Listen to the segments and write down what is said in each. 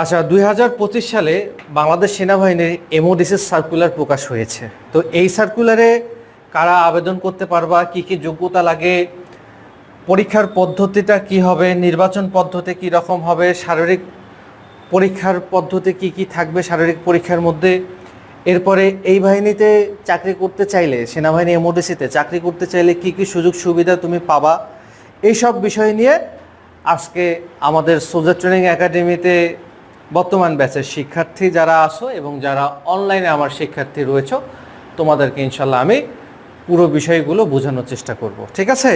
আচ্ছা দুই হাজার পঁচিশ সালে বাংলাদেশ সেনাবাহিনীর এমওডিসির সার্কুলার প্রকাশ হয়েছে। তো এই সার্কুলারে কারা আবেদন করতে পারবা? কি কি যোগ্যতা লাগে? পরীক্ষার পদ্ধতিটা কি হবে? নির্বাচন পদ্ধতি কি রকম হবে? শারীরিক পরীক্ষার পদ্ধতি কি কি থাকবে শারীরিক পরীক্ষার মধ্যে? এরপরে এই বাহিনীতে চাকরি করতে চাইলে, সেনাবাহিনী এমওডিসিতে চাকরি করতে চাইলে কি কি সুযোগ সুবিধা তুমি পাবা? এইসব বিষয় নিয়ে আজকে আমাদের সোলজার ট্রেনিং একাডেমিতে বর্তমান ব্যাচের শিক্ষার্থী যারা আসো এবং যারা অনলাইনে আমার শিক্ষার্থী রয়েছে, তোমাদেরকে ইনশাল্লাহ আমি পুরো বিষয়গুলো বোঝানোর চেষ্টা করব, ঠিক আছে?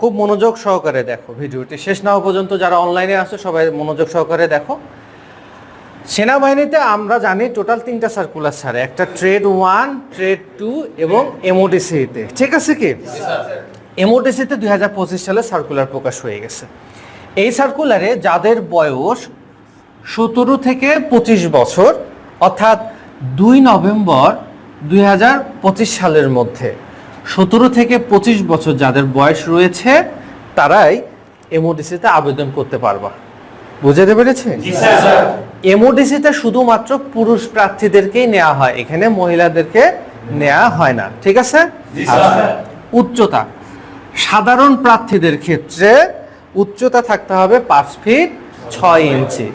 খুব মনোযোগ সহকারে দেখো ভিডিওটি। শেষ না হওয়া পর্যন্ত যারা অনলাইনে আসো সবাই মনোযোগ সহকারে দেখো। সেনাবাহিনীতে আমরা জানি টোটাল তিনটা সার্কুলার ছাড়ে একটা ট্রেড ওয়ান ট্রেড টু এবং এমওডিসিতে ঠিক আছে কি? এমওডিসিতে দুই হাজার পঁচিশ সালে সার্কুলার প্রকাশ হয়ে গেছে। এই সার্কুলারে যাদের বয়স সতেরো থেকে পঁচিশ বছর অর্থাৎ দুই নভেম্বর দুই হাজার পঁচিশ সালের মধ্যে। সতেরো থেকে পঁচিশ বছর যাদের বয়স রয়েছে তারাই এমওডিসিতে আবেদন করতে পারবা। বুঝাতে পেরেছে এমওডিসিতে শুধুমাত্র পুরুষ প্রার্থীদেরকেই নেওয়া হয় এখানে মহিলাদেরকে নেওয়া হয় না। ঠিক আছে? আচ্ছা। উচ্চতা। সাধারণ প্রার্থীদের ক্ষেত্রে উচ্চতা থাকতে হবে পাঁচ ফিট ছয় ইঞ্চি।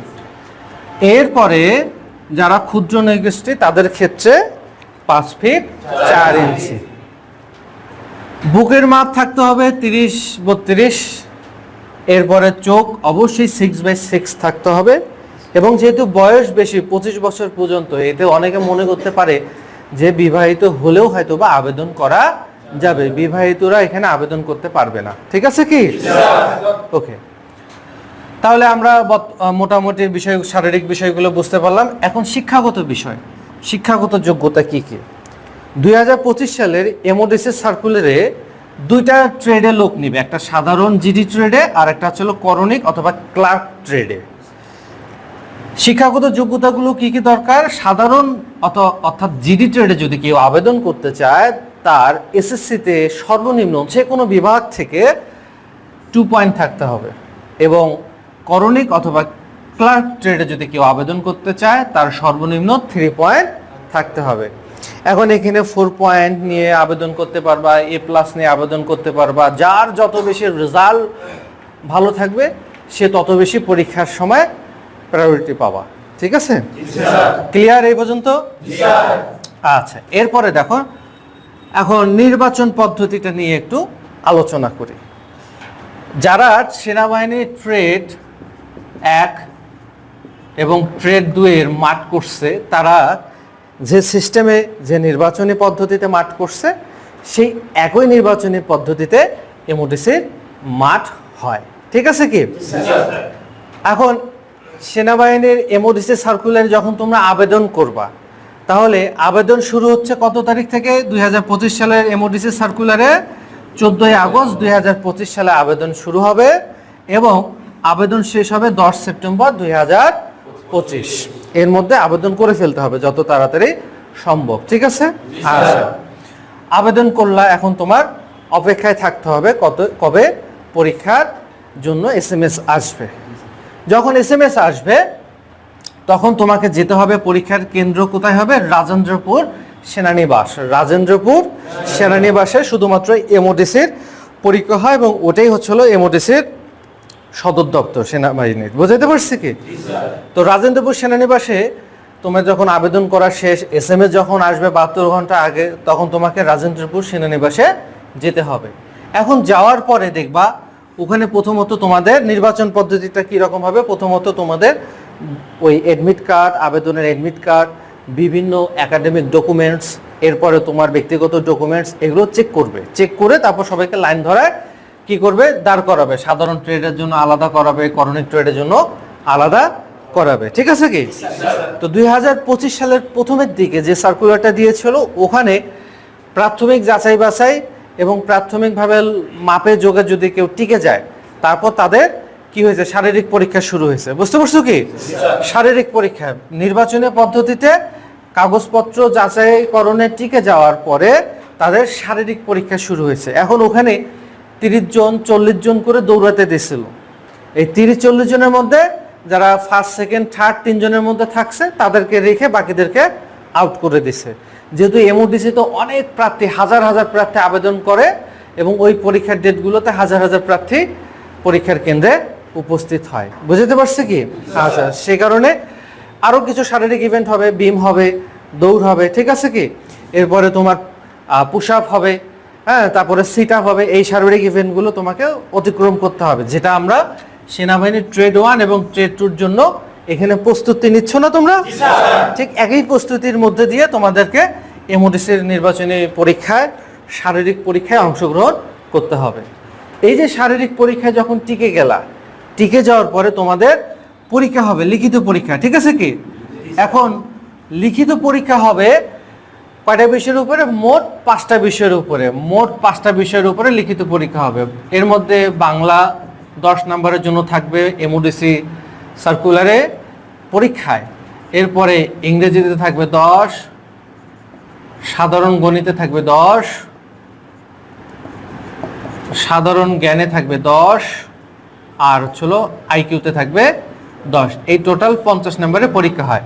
এরপরে যারা ক্ষুদ্র নৈগোষ্ঠী তাদের ক্ষেত্রে পাঁচ ফিট চার ইঞ্চি বুকের মাপ থাকতে হবে তিরিশ বত্রিশ। এরপরে চোখ অবশ্যই সিক্স বাই সিক্স থাকতে হবে। এবং যেহেতু বয়স বেশি পঁচিশ বছর পর্যন্ত এতে অনেকে মনে করতে পারে যে বিবাহিত হলেও হয়তো বা আবেদন করা যাবে। বিবাহিতরা এখানে আবেদন করতে পারবে না। ঠিক আছে কি? ওকে তাহলে আমরা মোটামুটি বিষয় শারীরিক বিষয়গুলো বুঝতে পারলাম। এখন শিক্ষাগত বিষয়। শিক্ষাগত যোগ্যতা কি কি? দুই হাজার পঁচিশ সালের এমওডিসির সার্কুলারে দুইটা ট্রেডে লোক নিবে। একটা সাধারণ জিডি ট্রেডে আর একটা হচ্ছে করণিক অথবা ক্লার্ক ট্রেডে। শিক্ষাগত যোগ্যতাগুলো কি কি দরকার? সাধারণ অত- অর্থাৎ জিডি ট্রেডে যদি কেউ আবেদন করতে চায়, তার এসএসসিতে সর্বনিম্ন যে কোনো বিভাগ থেকে টু পয়েন্ট থাকতে হবে। এবং করণিক অথবা ক্লার্ক ট্রেডে যদি কেউ আবেদন করতে চায় তার সর্বনিম্ন থ্রি পয়েন্ট থাকতে হবে। এখন এখানে ফোর পয়েন্ট নিয়ে আবেদন করতে পারবা এ প্লাস নিয়ে আবেদন করতে পারবা। যার যত বেশি রেজাল্ট ভালো থাকবে সে তত বেশি পরীক্ষার সময় প্রায়োরিটি পাবা। ঠিক আছে? ক্লিয়ার এই পর্যন্ত? আচ্ছা এরপরে দেখো এখন নির্বাচন পদ্ধতিটা নিয়ে একটু আলোচনা করি। যারা সেনাবাহিনীর ট্রেড এক এবং ট্রেড দুয়ের মাঠ করছে, তারা যে সিস্টেমে, যে নির্বাচনী পদ্ধতিতে মাঠ করছে, সেই একই নির্বাচনী পদ্ধতিতে এমওডিসির মাঠ হয়। ঠিক আছে কি? এখন সেনাবাহিনীর এমওডিসি সার্কুলারে যখন তোমরা আবেদন করবা, তাহলে আবেদন শুরু হচ্ছে কত তারিখ থেকে? দুই হাজার পঁচিশ সালের এমওডিসি সার্কুলারে চোদ্দোই আগস্ট দুই হাজার পঁচিশ সালে আবেদন শুরু হবে এবং আবেদন শেষ হবে দশ সেপ্টেম্বর দুই পঁচিশ। এর মধ্যে আবেদন করে ফেলতে হবে যত তাড়াতাড়ি সম্ভব, ঠিক আছে? আবেদন করলা এখন তোমার অপেক্ষায় থাকতে হবে কত, কবে পরীক্ষার জন্য এস এম এস আসবে। যখন এস এম এস আসবে, তখন তোমাকে যেতে হবে পরীক্ষার কেন্দ্র কোথায় হবে? রাজেন্দ্রপুর সেনানিবাস। রাজেন্দ্রপুর সেনানিবাসে শুধুমাত্র এমওডিসির পরীক্ষা হয় এবং ওটাই হচ্ছিল এমওডিসির সদর দপ্তর সেনাবাহিনীর। বুঝাইতে পারছি কি? তো রাজেন্দ্রপুর সেনানিবাসে তোমার যখন আবেদন করা শেষ এস এম এস যখন আসবে বাহাত্তর ঘণ্টা আগে তখন তোমাকে রাজেন্দ্রপুর সেনানিবাসে যেতে হবে। এখন যাওয়ার পরে দেখবা ওখানে প্রথমত তোমাদের নির্বাচন পদ্ধতিটা কী রকম হবে? প্রথমত তোমাদের ওই অ্যাডমিট কার্ড আবেদনের অ্যাডমিট কার্ড বিভিন্ন একাডেমিক ডকুমেন্টস এরপরে তোমার ব্যক্তিগত ডকুমেন্টস এগুলো চেক করবে। চেক করে তারপর সবাইকে লাইন ধরায় কি করবে? দাঁড় করাবে। সাধারণ ট্রেডের জন্য আলাদা করাবে, করণিক ট্রেডের জন্য আলাদা করাবে। ঠিক আছে কি? তো দুই হাজার পঁচিশ সালের প্রথমের দিকে যে সার্কুলারটা দিয়েছিল, ওখানে প্রাথমিক যাচাই বাছাই এবং প্রাথমিকভাবে মাপে যোগে যদি কেউ টিকে যায়, তারপর তাদের কি হয়েছে? শারীরিক পরীক্ষা শুরু হয়েছে। বুঝতে পারছ কি? শারীরিক পরীক্ষা। নির্বাচনী পদ্ধতিতে কাগজপত্র যাচাইকরণে টিকে যাওয়ার পরে তাদের শারীরিক পরীক্ষা শুরু হয়েছে। এখন ওখানে তিরিশ জন, চল্লিশ জন করে দৌড়াতে দিছিল। এই তিরিশ, চল্লিশ জনের মধ্যে যারা ফার্স্ট সেকেন্ড থার্ড তিনজনের মধ্যে থাকছে, তাদেরকে রেখে বাকিদেরকে আউট করে দিছে। যেহেতু এমওডিসি তো অনেক প্রার্থী, হাজার হাজার প্রার্থী আবেদন করে এবং ওই পরীক্ষার ডেটগুলোতে হাজার হাজার প্রার্থী পরীক্ষার কেন্দ্রে উপস্থিত হয়। বুঝতে পারছে কি? আচ্ছা সে কারণে আরও কিছু শারীরিক ইভেন্ট হবে বিম হবে, দৌড় হবে, ঠিক আছে কি? এরপরে তোমার পুশ আপ হবে হ্যাঁ তারপরে সিট আপ হবে এই শারীরিক ইভেন্টগুলো তোমাকে অতিক্রম করতে হবে যেটা আমরা সেনাবাহিনীর ট্রেড ওয়ান এবং ট্রেড টুর জন্য এখানে প্রস্তুতি নিচ্ছ না তোমরা? ঠিক একই প্রস্তুতির মধ্যে দিয়ে তোমাদেরকে এমওডিসির নির্বাচনী পরীক্ষায় শারীরিক পরীক্ষায় অংশগ্রহণ করতে হবে। এই যে শারীরিক পরীক্ষায় যখন টিকে গেলা টিকে যাওয়ার পরে তোমাদের পরীক্ষা হবে লিখিত পরীক্ষা ঠিক আছে কি? এখন লিখিত পরীক্ষা হবে কয়টা বিষয়ের উপরে? মোট পাঁচটা বিষয়ের উপরে। মোট পাঁচটা বিষয়ের উপরে লিখিত পরীক্ষা হবে। এর মধ্যে বাংলা দশ নম্বরের জন্য থাকবে এমওডিসি সার্কুলারে পরীক্ষায়। এরপরে ইংরেজিতে থাকবে দশ, সাধারণ গণিতে থাকবে দশ, সাধারণ জ্ঞানে থাকবে দশ, আর হচ্ছিল আইকিউতে থাকবে দশ। এই টোটাল পঞ্চাশ নম্বরে পরীক্ষা হয়।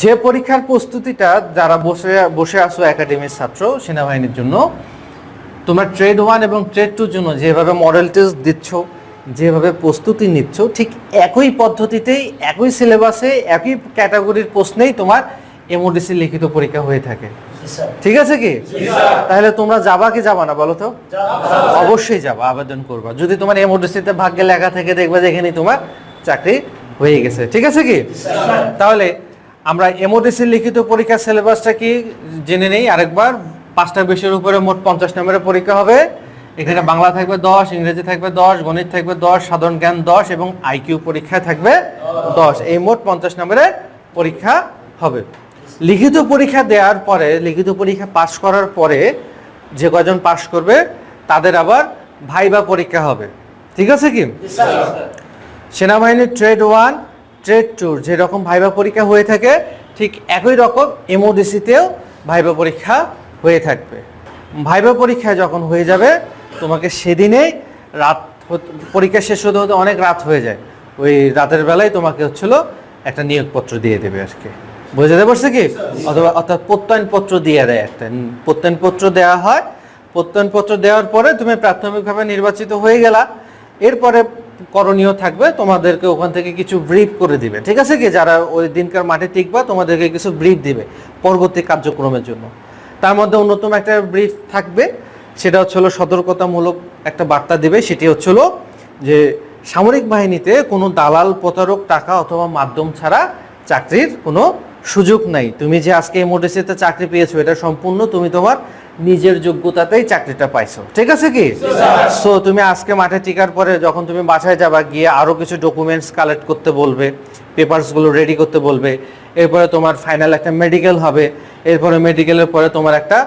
যে পরীক্ষার প্রস্তুতিটা যারা বসে বসে আসো একাডেমির ছাত্র সেনাবাহিনীর জন্য তোমরা ট্রেড ওয়ান এবং ট্রেড টুর জন্য যেভাবে মডেল টেস্ট দিচ্ছ যেভাবে প্রস্তুতি নিচ্ছ ঠিক একই পদ্ধতিতেই একই সিলেবাসে একই ক্যাটাগরির প্রশ্নেই তোমার এমওডিসি লিখিত পরীক্ষা হয়ে থাকে। ঠিক আছে কি? তাহলে তোমরা যাবা কি যাবা না বলো তো? অবশ্যই যাবা আবেদন করবা। যদি তোমার এমওডিসিতে ভাগ্যে লেখা থেকে দেখবে যে এখানে তোমার চাকরি হয়ে গেছে। ঠিক আছে কি? তাহলে আমরা এমওডিসি লিখিত পরীক্ষার সিলেবাসটা কি জেনে নেই আরেকবার পাঁচটা বিষয়ের উপরে মোট পঞ্চাশ নম্বরের পরীক্ষা হবে। এখানে বাংলা থাকবে দশ ইংরেজি থাকবে দশ গণিত থাকবে দশ সাধারণ জ্ঞান দশ এবং আইকিউ পরীক্ষায় থাকবে দশ। এই মোট পঞ্চাশ নম্বরের পরীক্ষা হবে। লিখিত পরীক্ষা দেওয়ার পরে লিখিত পরীক্ষা পাশ করার পরে যে কজন পাশ করবে তাদের আবার ভাইবা পরীক্ষা হবে। ঠিক আছে কি? সেনাবাহিনীর ট্রেড ওয়ান ট্রেড টুর যেরকম ভাইবা পরীক্ষা হয়ে থাকে, ঠিক একই রকম এমওডিসিতেও ভাইবা পরীক্ষা হয়ে থাকবে। ভাইবা পরীক্ষা যখন হয়ে যাবে, তোমাকে সেদিনেই রাত পরীক্ষা শেষ হতে হতে অনেক রাত হয়ে যায়। ওই রাতের বেলায় তোমাকে হচ্ছিল একটা নিয়োগপত্র দিয়ে দেবে আজকে বুঝতে পারছে কি? অথবা অর্থাৎ প্রত্যয়নপত্র দিয়ে দেয় একটা। প্রত্যয়নপত্র দেওয়া হয়। প্রত্যয়নপত্র দেওয়ার পরে তুমি প্রাথমিকভাবে নির্বাচিত হয়ে গেলা। এরপরে করণীয় থাকবে, তোমাদেরকে ওখান থেকে কিছু ব্রিফ করে দিবে, ঠিক আছে কি? যারা ওই দিনকার মাঠে টিকবা, তোমাদেরকে কিছু ব্রিফ দিবে পরবর্তী কার্যক্রমের জন্য। তার মধ্যে অন্যতম একটা ব্রিফ থাকবে, সেটা হচ্ছিল সতর্কতামূলক একটা বার্তা দিবে, সেটি হচ্ছিল যে সামরিক বাহিনীতে কোনো দালাল, প্রতারক, টাকা অথবা মাধ্যম ছাড়া চাকরির কোনো সুযোগ নাই। তুমি যে আজকে এই এমওডিসিতে চাকরি পেয়েছ, এটা সম্পূর্ণ তুমি তোমার নিজের যোগ্যতাতেই চাকরিটা পাইছো। ঠিক আছে কি? সো তুমি আজকে মাঠে টিকার পরে যখন তুমি বাসায় যাবা, গিয়ে আরও কিছু ডকুমেন্টস কালেক্ট করতে বলবে পেপারসগুলো রেডি করতে বলবে। এরপরে তোমার ফাইনাল একটা মেডিকেল হবে। এরপরে মেডিকেলের পরে তোমার একটা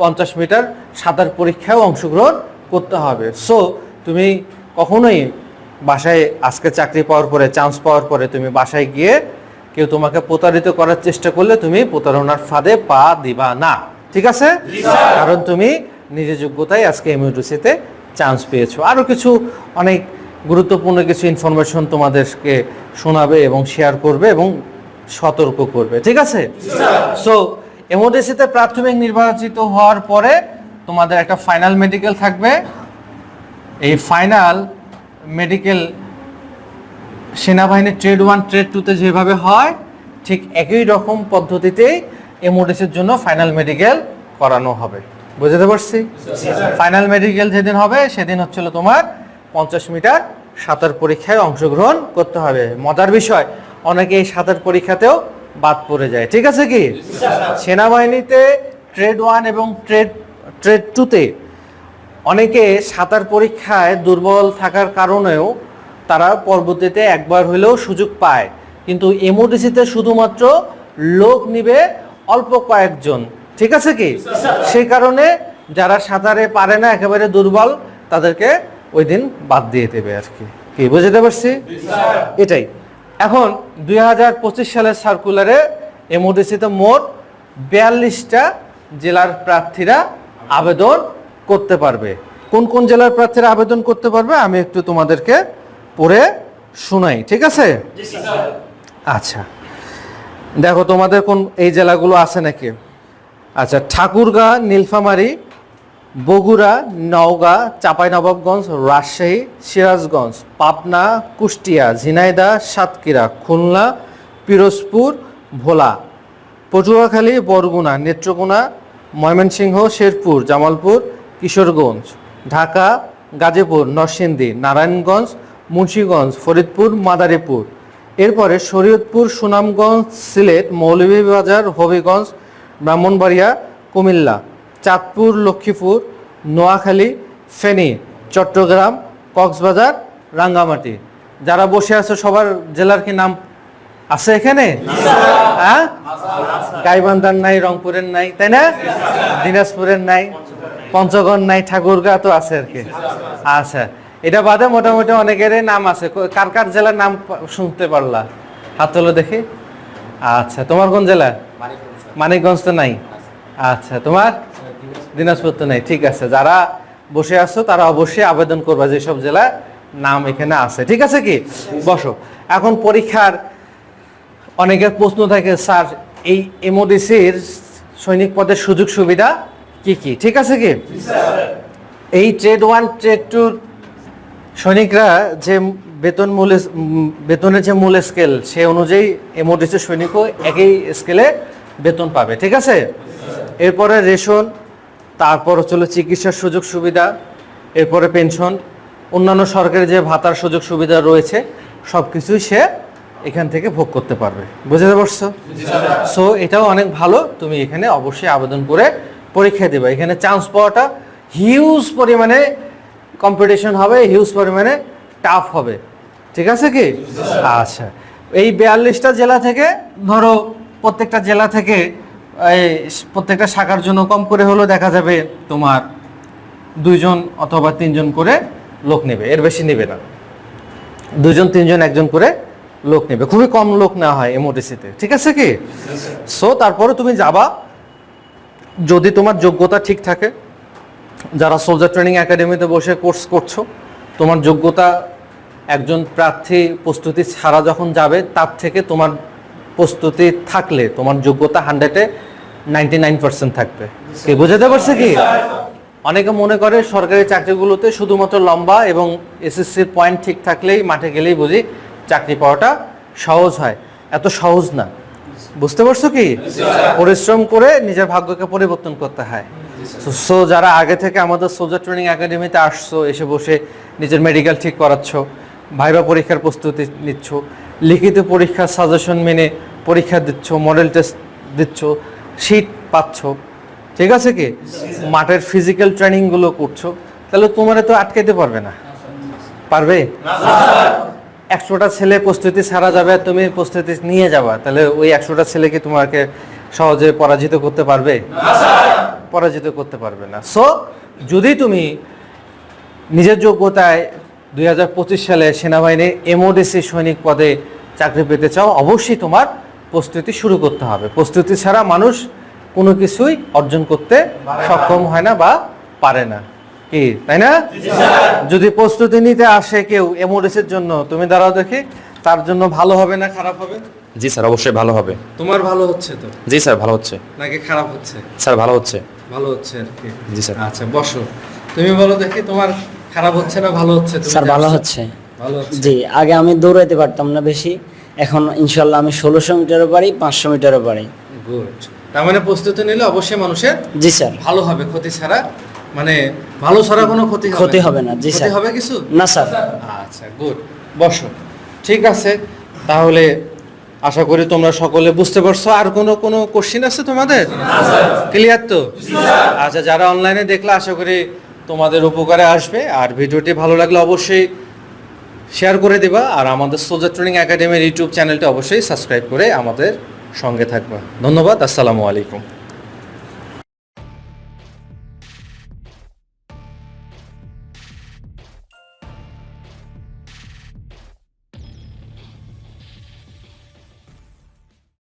পঞ্চাশ মিটার সাঁতার পরীক্ষায় অংশগ্রহণ করতে হবে। সো তুমি কখনোই বাসায় আজকে চাকরি পাওয়ার পরে চান্স পাওয়ার পরে তুমি বাসায় গিয়ে কেউ তোমাকে প্রতারিত করার চেষ্টা করলে তুমি প্রতারণার ফাঁদে পা দিবা না। ঠিক আছে? কারণ তুমি নিজের যোগ্যতায় আজকে এমইউটিসিতে চান্স পেয়েছ। আরও কিছু অনেক গুরুত্বপূর্ণ কিছু ইনফরমেশন তোমাদেরকে শোনাবে এবং শেয়ার করবে এবং সতর্ক করবে। ঠিক আছে? সো এমওডিসিতে প্রাথমিক নির্বাচিত হওয়ার পরে তোমাদের একটা ফাইনাল মেডিকেল থাকবে। এই ফাইনাল মেডিকেল সেনাবাহিনীর ট্রেড ওয়ান ট্রেড টুতে যেভাবে হয়, ঠিক একই রকম পদ্ধতিতেই এমওডিসির জন্য ফাইনাল মেডিকেল করানো হবে। বুঝতে পারছি? ফাইনাল মেডিকেল যেদিন হবে, সেদিন হচ্ছিল তোমার পঞ্চাশ মিটার সাঁতার পরীক্ষায় অংশগ্রহণ করতে হবে। মজার বিষয়, অনেকে এই সাঁতার পরীক্ষাতেও বাদ পড়ে যায়। ঠিক আছে কি? সেনাবাহিনীতে ট্রেড ওয়ান এবং ট্রেড ট্রেড টুতে অনেকে সাঁতার পরীক্ষায় দুর্বল থাকার কারণেও তারা পরবর্তীতে একবার হলেও সুযোগ পায়। কিন্তু এমওডিসিতে শুধুমাত্র লোক নিবে অল্প কয়েকজন। ঠিক আছে কি? সেই কারণে যারা সাঁতারে পারে না একেবারে দুর্বল তাদেরকে ওই দিন বাদ দিয়ে দেবে আর কি। কি বুঝতে পারছি? এটাই। এখন দুই হাজার পঁচিশ সালের সার্কুলারে এমওডিসিতে মোট বিয়াল্লিশটা জেলার প্রার্থীরা আবেদন করতে পারবে। কোন কোন জেলার প্রার্থীরা আবেদন করতে পারবে আমি একটু তোমাদেরকে পড়ে সুনাই ঠিক আছে? আচ্ছা। দেখো, তোমাদের কোন এই জেলাগুলো আছে নাকি? আচ্ছা ঠাকুরগাঁ, নীলফামারী, বগুড়া, নওগাঁ, চাঁপাইনবাবগঞ্জ, রাজশাহী, সিরাজগঞ্জ, পাবনা, কুষ্টিয়া ঝিনাইদা সাতক্ষীরা, খুলনা, পিরোজপুর, ভোলা, পটুয়াখালী, বরগুনা, নেত্রকোনা, ময়মনসিংহ, শেরপুর, জামালপুর, কিশোরগঞ্জ, ঢাকা, গাজীপুর, নরসিংদী, নারায়ণগঞ্জ, মুন্সীগঞ্জ, ফরিদপুর, মাদারীপুর। এরপরে শরীয়তপুর সুনামগঞ্জ, সিলেট, মৌলভীবাজার, হবিগঞ্জ, ব্রাহ্মণবাড়িয়া, কুমিল্লা, চাঁদপুর, লক্ষ্মীপুর, নোয়াখালী, ফেনী, চট্টগ্রাম, কক্সবাজার, রাঙ্গামাটি। যারা বসে আছে, সবার জেলার কি নাম আছে এখানে? হ্যাঁ? গাইবান্ধার নাই, রংপুরের নাই, তাই না? দিনাজপুরের নাই, পঞ্চগড় নাই, ঠাকুরগাঁ তো আছে আর কি। আচ্ছা। এটা বাদে মোটামুটি অনেকেরই নাম আছে। কার কার জেলার নাম শুনতে পারলা? হাত তোলো দেখি। আচ্ছা তোমার কোন জেলা? মানিকগঞ্জ তো নাই। আচ্ছা তোমার? দিনাজপুর তো নাই। ঠিক আছে যারা বসে আছো তারা অবশ্যই আবেদন করবা যেসব জেলা নাম এখানে আছে। ঠিক আছে কি? বসো। এখন পরীক্ষার অনেকের প্রশ্ন থাকে স্যার এই এমওডিসির সৈনিক পদের সুযোগ সুবিধা কি কি? ঠিক আছে কি? এই ট্রেড ওয়ান ট্রেড টুর সৈনিকরা যে বেতন মূল বেতনের যে মূল স্কেল সে অনুযায়ী এমওডিসির সৈনিকও একই স্কেলে বেতন পাবে, ঠিক আছে? এরপরে রেশন, তারপর হচ্ছিল চিকিৎসার সুযোগ সুবিধা, এরপরে পেনশন অন্যান্য সরকারি যে ভাতার সুযোগ সুবিধা রয়েছে সব কিছুই সে এখান থেকে ভোগ করতে পারবে, বুঝতে পারছ? সো এটাও অনেক ভালো, তুমি এখানে অবশ্যই আবেদন করে পরীক্ষা দেবে। এখানে চান্স পাওয়াটা হিউজ পরিমাণে কম্পিটিশন হবে হিউজ পরিমাণে টাফ হবে। ঠিক আছে কি? আচ্ছা। এই বিয়াল্লিশটা জেলা থেকে ধরো প্রত্যেকটা জেলা থেকে এই প্রত্যেকটা শাখার জন্য কম করে হলেও দেখা যাবে তোমার দুইজন অথবা তিনজন করে লোক নেবে এর বেশি নেবে না। দুজন তিনজন একজন করে লোক নেবে। খুবই কম লোক নেওয়া হয় এমওটিসিতে ঠিক আছে কি? সো তারপরে তুমি যাবা যদি তোমার যোগ্যতা ঠিক থাকে যারা সোলজার ট্রেনিং একাডেমিতে বসে কোর্স করছ তোমার যোগ্যতা একজন প্রার্থী প্রস্তুতি ছাড়া যখন যাবে তার থেকে তোমার প্রস্তুতি থাকলে তোমার যোগ্যতা হান্ড্রেডে নাইনটি নাইন পার্সেন্ট থাকবে। কি বুঝাতে পারছে কি? অনেকে মনে করে সরকারি চাকরিগুলোতে শুধুমাত্র লম্বা এবং এসএসসির পয়েন্ট ঠিক থাকলেই মাঠে গেলেই বুঝি চাকরি পাওয়াটা সহজ হয়। এত সহজ না। বুঝতে পারছ কি? পরিশ্রম করে নিজের ভাগ্যকে পরিবর্তন করতে হয়। সো যারা আগে থেকে আমাদের সোজা ট্রেনিং একাডেমিতে আসছো, এসে বসে নিজের মেডিকেল ঠিক করাচ্ছ, ভাইবা পরীক্ষার প্রস্তুতি নিচ্ছ, লিখিত পরীক্ষার সাজেশন মেনে পরীক্ষা দিচ্ছ মডেল টেস্ট দিচ্ছ সিট পাচ্ছ, ঠিক আছে কি? মাঠের ফিজিক্যাল ট্রেনিংগুলো করছ, তাহলে তোমার তো আটকাইতে পারবে না। পারবে? একশোটা ছেলে প্রস্তুতি ছাড়া যাবে, তুমি প্রস্তুতি নিয়ে যাবা, তাহলে ওই একশোটা ছেলেকে তোমাকে সহজে পরাজিত করতে পারবে? পরাজিত করতে পারবে না। সো যদি তুমি নিজের যোগ্যতায় দুই হাজার পঁচিশ সালে সেনাবাহিনীর এমওডিসি সৈনিক পদে চাকরি পেতে চাও, অবশ্যই তোমার প্রস্তুতি শুরু করতে হবে। প্রস্তুতি ছাড়া মানুষ কোনো কিছুই অর্জন করতে সক্ষম হয় না বা পারে না। কি, তাই না? যদি প্রস্তুতি নিতে আসে কেউ এমওডিসির জন্য, তুমি দাঁড়াও দেখি, তার জন্য ভালো হবে না খারাপ হবে? জি স্যার অবশ্যই ভালো হবে। তোমার ভালো হচ্ছে তো? জি স্যার ভালো হচ্ছে। নাকি খারাপ হচ্ছে? স্যার ভালো হচ্ছে। ভালো হচ্ছে আর কি। জি স্যার। আচ্ছা বসো। তুমি বলো দেখি তোমার খারাপ হচ্ছে না ভালো হচ্ছে? তুমি স্যার ভালো হচ্ছে। ভালো হচ্ছে। জি আগে আমি দৌড়াইতে পারতাম না বেশি। এখন ইনশাল্লাহ আমি ষোলোশো মিটারও পারি পাঁচশো মিটারও পারি। গুড তার মানে প্রস্তুতি নিলে অবশ্যই মানুষের জি স্যার। ভালো হবে ক্ষতি ছাড়া মানে ভালো ছাড়া কোনো ক্ষতি হবে ক্ষতি হবে না, জি ক্ষতি স্যার। হবে কিছু? না স্যার। আচ্ছা গুড বসো। ঠিক আছে তাহলে আশা করি তোমরা সকলে বুঝতে পারছ। আর কোনো কোনো কোশ্চিন আছে তোমাদের? ক্লিয়ার তো? আচ্ছা যারা অনলাইনে দেখলে আশা করি তোমাদের উপকারে আসবে। আর ভিডিওটি ভালো লাগলে অবশ্যই শেয়ার করে দেবা। আর আমাদের সোজা ট্রেনিং একাডেমির ইউটিউব চ্যানেলটি অবশ্যই সাবস্ক্রাইব করে আমাদের সঙ্গে থাকবা। ধন্যবাদ, আসসালামু আলাইকুম।